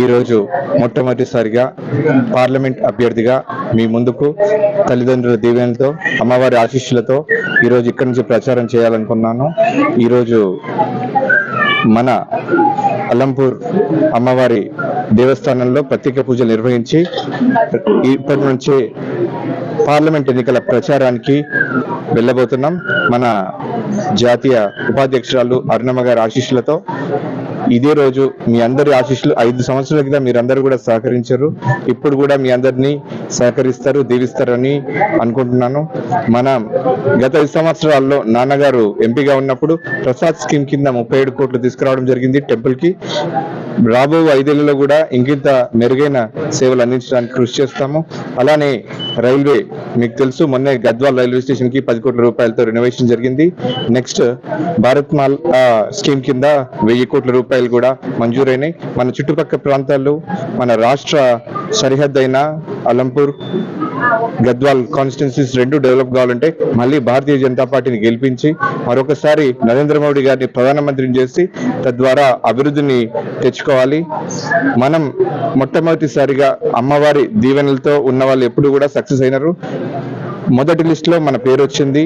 ఈరోజు మొట్టమొదటిసారిగా పార్లమెంట్ అభ్యర్థిగా మీ ముందుకు తల్లిదండ్రుల దీవెనలతో అమ్మవారి ఆశీస్సులతో ఈరోజు ఇక్కడి నుంచి ప్రచారం చేయాలనుకున్నాను. ఈరోజు మన అలంపూర్ అమ్మవారి దేవస్థానంలో ప్రత్యేక పూజలు నిర్వహించి ఇప్పటి నుంచి పార్లమెంట్ ఎన్నికల ప్రచారానికి వెళ్ళబోతున్నాం. మన జాతీయ ఉపాధ్యక్షురాలు అరుణమ్మ గారి ఆశీస్సులతో ఇదే రోజు మీ అందరి ఆశీస్సులు ఐదు సంవత్సరాల క్రితం మీరందరూ కూడా సహకరించారు. ఇప్పుడు కూడా మీ అందరినీ సహకరిస్తారు దీవిస్తారని అనుకుంటున్నాను. మన గత ఐదు సంవత్సరాల్లో నాన్నగారు ఎంపీగా ఉన్నప్పుడు ప్రసాద్ స్కీమ్ కింద ముప్పై ఏడు కోట్లు తీసుకురావడం జరిగింది టెంపుల్కి. రాబో ఐదేళ్ళలో కూడా ఇంకింత మెరుగైన సేవలు అందించడానికి కృషి చేస్తాము. అలానే రైల్వే మీకు తెలుసు మొన్నే గద్వాల్ రైల్వే స్టేషన్కి పది కోట్ల రూపాయలతో రెనోవేషన్ జరిగింది. నెక్స్ట్ భారత్ మాల్ ఆ, స్కీమ్ కింద వెయ్యి కోట్ల రూపాయలు కూడా మంజూరైనాయి. మన చుట్టుపక్కల ప్రాంతాల్లో మన రాష్ట్ర సరిహద్దు అయిన అలంపూర్ గద్వాల్ కాన్స్టిట్యున్సీస్ రెండు డెవలప్ కావాలంటే మళ్ళీ భారతీయ జనతా పార్టీని గెలిపించి మరొకసారి నరేంద్ర మోడీ గారిని ప్రధానమంత్రిని చేసి తద్వారా అభివృద్ధిని తెచ్చుకోవాలి. మనం మొట్టమొదటిసారిగా అమ్మవారి దీవెనలతో ఉన్న వాళ్ళు ఎప్పుడు కూడా సక్సెస్ అయినారు. మొదటి లిస్ట్లో మన పేరు వచ్చింది.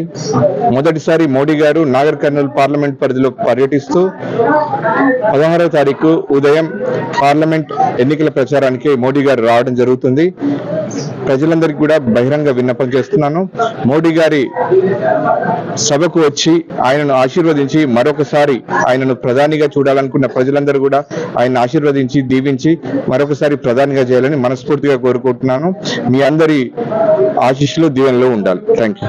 మొదటిసారి మోడీ గారు నాగర్ కర్నూలు పార్లమెంట్ పరిధిలో పర్యటిస్తూ పదహారవ తారీఖు ఉదయం పార్లమెంట్ ఎన్నికల ప్రచారానికి మోడీ గారు రావడం జరుగుతుంది. ప్రజలందరికీ కూడా బహిరంగ విన్నపం చేస్తున్నాను. మోడీ గారి సభకు వచ్చి ఆయనను ఆశీర్వదించి మరొకసారి ఆయనను ప్రధానిగా చూడాలనుకున్న ప్రజలందరూ కూడా ఆయన ఆశీర్వదించి దీవించి మరొకసారి ప్రధానిగా చేయాలని మనస్ఫూర్తిగా కోరుకుంటున్నాను. మీ అందరి ఆశీస్సులు దీవెనలో ఉండాలి. Thank you